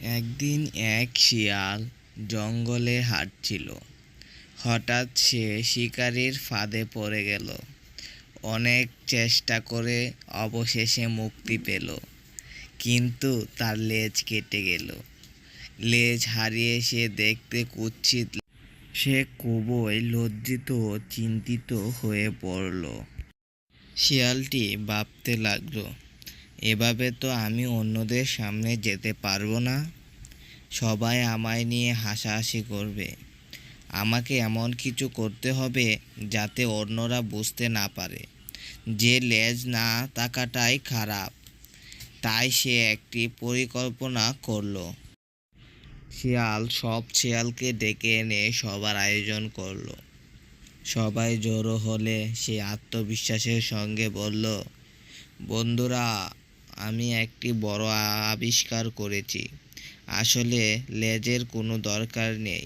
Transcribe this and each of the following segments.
একদিন এক শিয়াল জঙ্গলে হাঁটছিল। হঠাৎ সে শিকারির ফাঁদে পড়ে গেল। অনেক চেষ্টা করে অবশেষে মুক্তি পেল, কিন্তু তার লেজ কেটে গেল। লেজ হারিয়ে সে দেখতে কুৎসিত সে খুবই লজ্জিত ও চিন্তিত হয়ে পড়ল। শিয়ালটি ভাবতে লাগল এভাবে তো আমি অন্যদের সামনে যেতে পারব না। সবাই আমায় নিয়ে হাসাহাসি করবে। আমাকে এমন কিছু করতে হবে যাতে অন্যরা বুঝতে না পারে। যে লেজ না থাকাটাই খারাপ। তাই সে একটি পরিকল্পনা করল। শিয়াল সব শিয়ালকে ডেকে এনে সবার আয়োজন করল। সবাই জড়ো হলে সে আত্মবিশ্বাসের সঙ্গে বলল, বন্ধুরা আমি একটি বড় আবিষ্কার করেছি। আসলে লেজের কোনো দরকার নেই,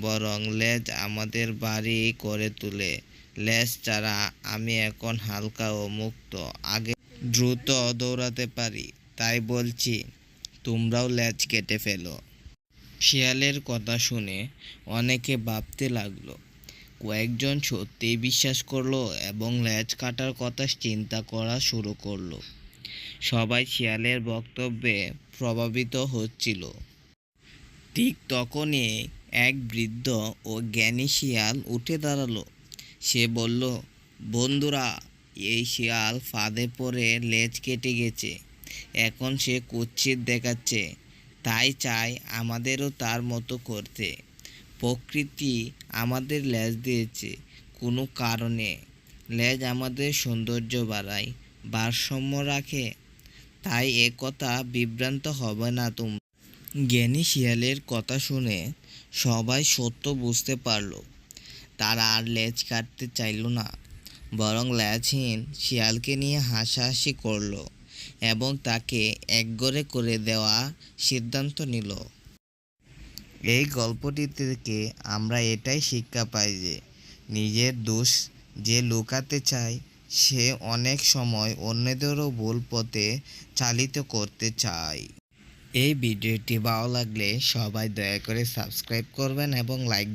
বরং লেজ আমাদের বাড়ি করে তোলে। লেজ ছাড়া আমি এখন হালকা ও মুক্ত, আগে দ্রুত দৌড়াতে পারি, তাই বলছি, তোমরাও লেজ কেটে ফেলো। শিয়ালের কথা শুনে অনেকে ভাবতে লাগল, কয়েকজন সত্যিই বিশ্বাস করল এবং লেজ কাটার কথা চিন্তা করা শুরু করল। সবাই শিয়ালের বক্তব্যে প্রভাবিত হচ্ছিল। ঠিক তখনই এক বৃদ্ধ ও জ্ঞানী শিয়াল উঠে দাঁড়াল। সে বলল, বন্ধুরা, এই শিয়াল ফাঁদে পড়ে লেজ কেটে গেছে। এখন সে কুৎসিত দেখাচ্ছে। তাই চাই আমাদেরও তার মতো করতে। প্রকৃতি আমাদের লেজ দিয়েছে কোনো কারণে। লেজ আমাদের সৌন্দর্য বাড়ায়, ভারসাম্য রাখে তাই এ কথা বিভ্রান্ত হবে না তোমরা জ্ঞানী শিয়ালের কথা শুনে সবাই সত্য বুঝতে পারল। তারা আর লেজ কাটতে চাইলো না। বরং লেজহীন শিয়ালকে নিয়ে হাসাহাসি করল এবং তাকে একগরে করে দেওয়া সিদ্ধান্ত নিল। এই গল্পটি থেকে আমরা এটাই শিক্ষা পাই যে, নিজের দোষ যে লুকাতে চায় সে অনেক সময় অন্যদেরও ভুল পথে চালিত করতে চায়। এই ভিডিওটি ভালো লাগলে সবাই দয়া করে সাবস্ক্রাইব করবেন এবং লাইক